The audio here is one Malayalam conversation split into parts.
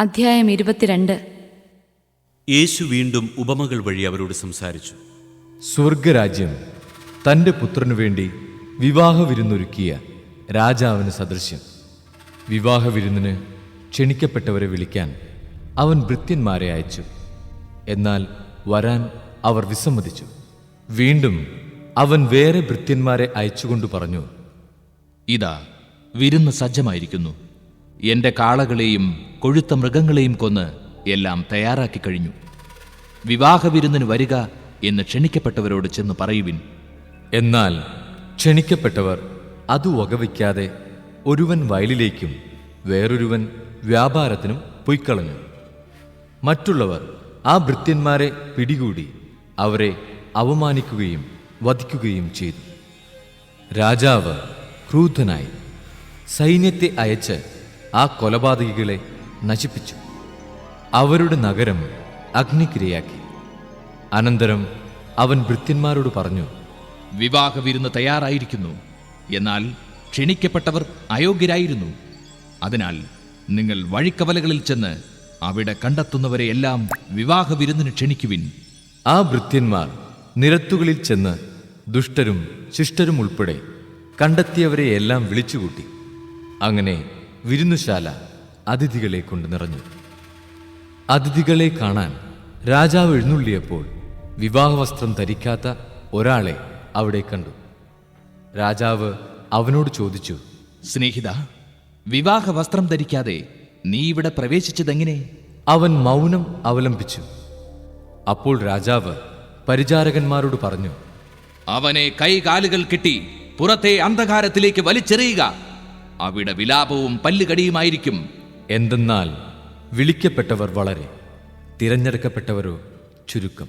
അധ്യായം ഇരുപത്തിരണ്ട്. യേശു വീണ്ടും ഉപമകൾ വഴി അവരോട് സംസാരിച്ചു. സ്വർഗരാജ്യം തന്റെ പുത്രനു വേണ്ടി വിവാഹ വിരുന്നൊരുക്കിയ രാജാവിന് സദൃശ്യം. വിവാഹ വിരുന്നിന് ക്ഷണിക്കപ്പെട്ടവരെ വിളിക്കാൻ അവൻ ഭൃത്യന്മാരെ അയച്ചു. എന്നാൽ വരാൻ അവർ വിസമ്മതിച്ചു. വീണ്ടും അവൻ വേറെ ഭൃത്യന്മാരെ അയച്ചുകൊണ്ട് പറഞ്ഞു ഇതാ വിരുന്ന് സജ്ജമായിരിക്കുന്നു. എന്റെ കാളകളെയും കൊഴുത്ത മൃഗങ്ങളെയും കൊന്ന് എല്ലാം തയ്യാറാക്കി കഴിഞ്ഞു. വിവാഹ വിരുന്നിന് വരിക എന്ന് ക്ഷണിക്കപ്പെട്ടവരോട് ചെന്ന് പറയുവിൻ. എന്നാൽ ക്ഷണിക്കപ്പെട്ടവർ അത് വകവയ്ക്കാതെ ഒരുവൻ വയലിലേക്കും വേറൊരുവൻ വ്യാപാരത്തിനും പൊയ്ക്കളഞ്ഞു. മറ്റുള്ളവർ ആ ഭൃത്യന്മാരെ പിടികൂടി അവരെ അവമാനിക്കുകയും വധിക്കുകയും ചെയ്തു. രാജാവ് ക്രൂദ്ധനായി സൈന്യത്തെ അയച്ച് ആ കൊലപാതകികളെ നശിപ്പിച്ചു. അവരുടെ നഗരം അഗ്നിക്കിരയാക്കി അനന്തരം അവൻ ഭൃത്യന്മാരോട് പറഞ്ഞു വിവാഹ വിരുന്ന് തയ്യാറായിരിക്കുന്നു. എന്നാൽ ക്ഷണിക്കപ്പെട്ടവർ അയോഗ്യരായിരുന്നു. അതിനാൽ നിങ്ങൾ വഴിക്കവലകളിൽ ചെന്ന് അവിടെ കണ്ടെത്തുന്നവരെ എല്ലാം വിവാഹ വിരുന്നിന് ക്ഷണിക്കുവിൻ. ആ ഭൃത്യന്മാർ നിരത്തുകളിൽ ചെന്ന് ദുഷ്ടരും ശിഷ്ടരും ഉൾപ്പെടെ കണ്ടെത്തിയവരെ എല്ലാം വിളിച്ചുകൂട്ടി. അങ്ങനെ വിരുന്നുശാല അതിഥികളെ കൊണ്ട് നിറഞ്ഞു. അതിഥികളെ കാണാൻ രാജാവ് എഴുന്നള്ളിയപ്പോൾ വിവാഹവസ്ത്രം ധരിക്കാത്ത ഒരാളെ അവിടെ കണ്ടു. രാജാവ് അവനോട് ചോദിച്ചു സ്നേഹിത വിവാഹ വസ്ത്രം ധരിക്കാതെ നീ ഇവിടെ പ്രവേശിച്ചതെങ്ങനെ? അവൻ മൗനം അവലംബിച്ചു. അപ്പോൾ രാജാവ് പരിചാരകന്മാരോട് പറഞ്ഞു അവനെ കൈകാലുകൾ കിട്ടി പുറത്തെ അന്ധകാരത്തിലേക്ക് വലിച്ചെറിയുക. അവിടെ വിലാപവും പല്ലുകടിയുമായിരിക്കും. എന്തെന്നാൽ വിളിക്കപ്പെട്ടവർ വളരെ തിരഞ്ഞെടുക്കപ്പെട്ടവരോ ചുരുക്കം.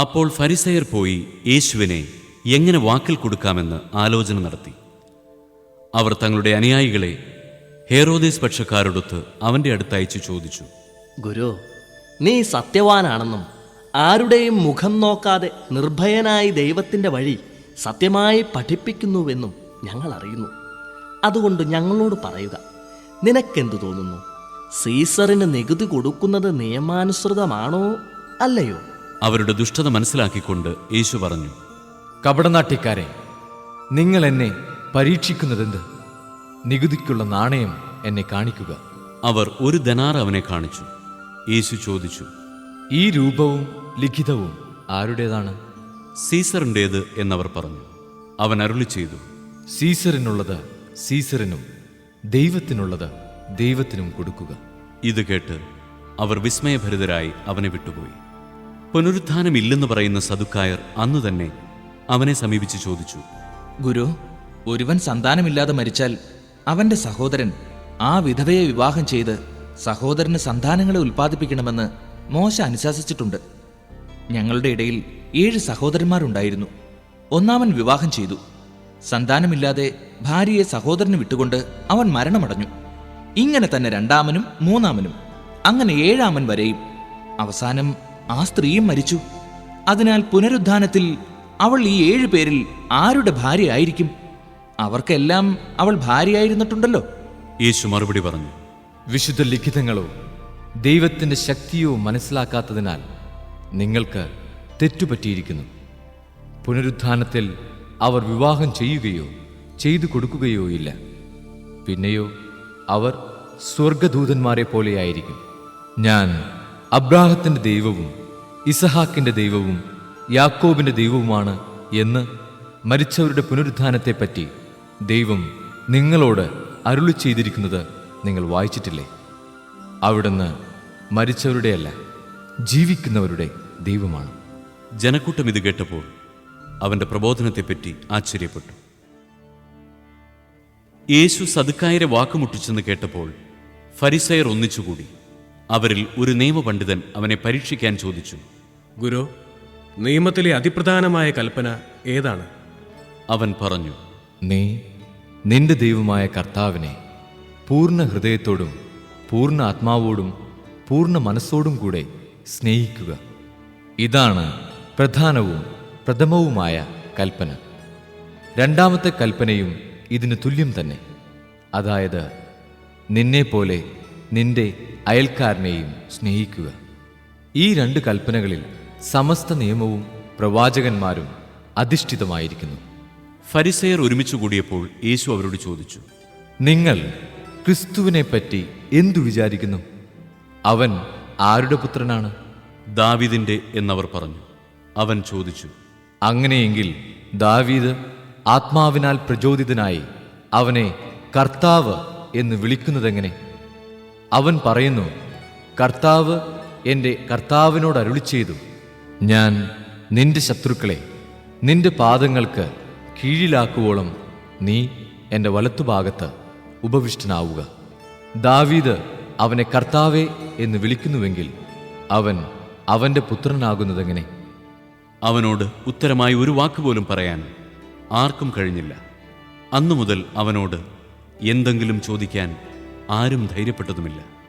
അപ്പോൾ ഫരിസയർ പോയി യേശുവിനെ എങ്ങനെ വാക്കിൽ കൊടുക്കാമെന്ന് ആലോചന നടത്തി. അവർ തങ്ങളുടെ അനുയായികളെ ഹേറോദേസ് പക്ഷക്കാരോടൊത്ത് അവന്റെ അടുത്ത് അയച്ചു ചോദിച്ചു. ഗുരു നീ സത്യവാനാണെന്നും ആരുടെയും മുഖം നോക്കാതെ നിർഭയനായി ദൈവത്തിന്റെ വഴി സത്യമായി പഠിപ്പിക്കുന്നുവെന്നും ഞങ്ങൾ അറിയുന്നു. അതുകൊണ്ട് ഞങ്ങളോട് പറയുക നിനക്കെന്തു തോന്നുന്നു? സീസറിന് നികുതി കൊടുക്കുന്നത് നിയമാനുസൃതമാണോ അല്ലയോ? അവരുടെ ദുഷ്ടത മനസ്സിലാക്കിക്കൊണ്ട് യേശു പറഞ്ഞു കപടനാട്യക്കാരെ നിങ്ങൾ എന്നെ പരീക്ഷിക്കുന്നതെന്ത്? നികുതിക്കുള്ള നാണയം എന്നെ കാണിക്കുക. അവർ ഒരു ദനാർ അവനെ കാണിച്ചു. യേശു ചോദിച്ചു ഈ രൂപവും ലിഖിതവും ആരുടേതാണ്? സീസറിന്റേത് എന്നവർ പറഞ്ഞു. അവൻ അരുളി ചെയ്തു സീസറിനുള്ളത് സീസറിനും ദൈവത്തിനുള്ളത് ദൈവത്തിനും കൊടുക്കുക. ഇത് കേട്ട് അവർ വിസ്മയഭരിതരായി അവനെ വിട്ടുപോയി. പുനരുത്ഥാനമില്ലെന്ന് പറയുന്ന സദുക്കായർ അന്ന് തന്നെ അവനെ സമീപിച്ച് ചോദിച്ചു ഗുരു ഒരുവൻ സന്താനമില്ലാതെ മരിച്ചാൽ അവന്റെ സഹോദരൻ ആ വിധവയെ വിവാഹം ചെയ്ത് സഹോദരന് സന്താനങ്ങളെ ഉൽപ്പാദിപ്പിക്കണമെന്ന് മോശ അനുശാസിച്ചിട്ടുണ്ട്. ഞങ്ങളുടെ ഇടയിൽ ഏഴ് സഹോദരന്മാരുണ്ടായിരുന്നു. ഒന്നാമൻ വിവാഹം ചെയ്തു. സന്താനമില്ലാതെ ഭാര്യയെ സഹോദരന് വിട്ടുകൊണ്ട് അവൻ മരണമടഞ്ഞു. ഇങ്ങനെ തന്നെ രണ്ടാമനും മൂന്നാമനും അങ്ങനെ ഏഴാമൻ വരെയും. അവസാനം ആ സ്ത്രീയും മരിച്ചു. അതിനാൽ പുനരുദ്ധാനത്തിൽ അവൾ ഈ ഏഴു പേരിൽ ആരുടെ ഭാര്യയായിരിക്കും? അവർക്കെല്ലാം അവൾ ഭാര്യയായിരുന്നിട്ടുണ്ടല്ലോ. യേശു മറുപടി പറഞ്ഞു വിശുദ്ധ ലിഖിതങ്ങളോ ദൈവത്തിന്റെ ശക്തിയോ മനസ്സിലാക്കാത്തതിനാൽ നിങ്ങൾക്ക് തെറ്റുപറ്റിയിരിക്കുന്നു. പുനരുത്ഥാനത്തിൽ അവർ വിവാഹം ചെയ്യുകയോ ചെയ്തു കൊടുക്കുകയോ ഇല്ല. പിന്നെയോ അവർ സ്വർഗദൂതന്മാരെ പോലെയായിരിക്കും. ഞാൻ അബ്രാഹത്തിന്റെ ദൈവവും ഇസഹാക്കിന്റെ ദൈവവും യാക്കോബിന്റെ ദൈവവുമാണ് എന്ന് മരിച്ചവരുടെ പുനരുദ്ധാനത്തെപ്പറ്റി ദൈവം നിങ്ങളോട് അരുളി ചെയ്തിരിക്കുന്നത് നിങ്ങൾ വായിച്ചിട്ടില്ലേ? അവിടുന്ന് മരിച്ചവരുടെയല്ല ജീവിക്കുന്നവരുടെ ദൈവമാണ്. ജനക്കൂട്ടം ഇത് കേട്ടപ്പോൾ അവന്റെ പ്രബോധനത്തെപ്പറ്റി ആശ്ചര്യപ്പെട്ടു. യേശു സദുക്കായരെ വാക്കുമുട്ടിച്ചെന്ന് കേട്ടപ്പോൾ ഫരിസയർ ഒന്നിച്ചുകൂടി. അവരിൽ ഒരു നിയമപണ്ഡിതൻ അവനെ പരീക്ഷിക്കാൻ ചോദിച്ചു. ഗുരു നിയമത്തിലെ അതിപ്രധാനമായ കൽപ്പന ഏതാണ്? അവൻ പറഞ്ഞു നീ നിന്റെ ദൈവമായ കർത്താവിനെ പൂർണ ഹൃദയത്തോടും പൂർണ ആത്മാവോടും പൂർണ മനസ്സോടും കൂടെ സ്നേഹിക്കുക. ഇതാണ് പ്രധാനവും പ്രഥമവുമായ കൽപ്പന. രണ്ടാമത്തെ കൽപ്പനയും ഇതിന് തുല്യം തന്നെ. അതായത് നിന്നെപ്പോലെ നിന്റെ അയൽക്കാരനെയും സ്നേഹിക്കുക. ഈ രണ്ട് കൽപ്പനകളിൽ സമസ്ത നിയമവും പ്രവാചകന്മാരും അധിഷ്ഠിതമായിരിക്കുന്നു. ഫരിസയർ ഒരുമിച്ച് കൂടിയപ്പോൾ യേശു അവരോട് ചോദിച്ചു നിങ്ങൾ ക്രിസ്തുവിനെ പറ്റി എന്തു വിചാരിക്കുന്നു? അവൻ ആരുടെ പുത്രനാണ്? ദാവിദിന്റെ എന്നവർ പറഞ്ഞു. അവൻ ചോദിച്ചു അങ്ങനെയെങ്കിൽ ദാവീദ് ആത്മാവിനാൽ പ്രചോദിതനായി അവനെ കർത്താവ് എന്ന് വിളിക്കുന്നതെങ്ങനെ? അവൻ പറയുന്നു കർത്താവ് എന്റെ കർത്താവിനോട് അരുളി ചെയ്തു ഞാൻ നിന്റെ ശത്രുക്കളെ നിന്റെ പാദങ്ങൾക്ക് കീഴിലാക്കുവോളം നീ എന്റെ വലത്തുഭാഗത്ത് ഉപവിഷ്ടനാവുക. ദാവീദ് അവനെ കർത്താവേ എന്ന് വിളിക്കുന്നുവെങ്കിൽ അവൻ അവന്റെ പുത്രനാകുന്നതെങ്ങനെ? അവനോട് ഉത്തരമായി ഒരു വാക്കുപോലും പറയാൻ ആർക്കും കഴിഞ്ഞില്ല. അന്നു മുതൽ അവനോട് എന്തെങ്കിലും ചോദിക്കാൻ ആരും ധൈര്യപ്പെട്ടതുമില്ല.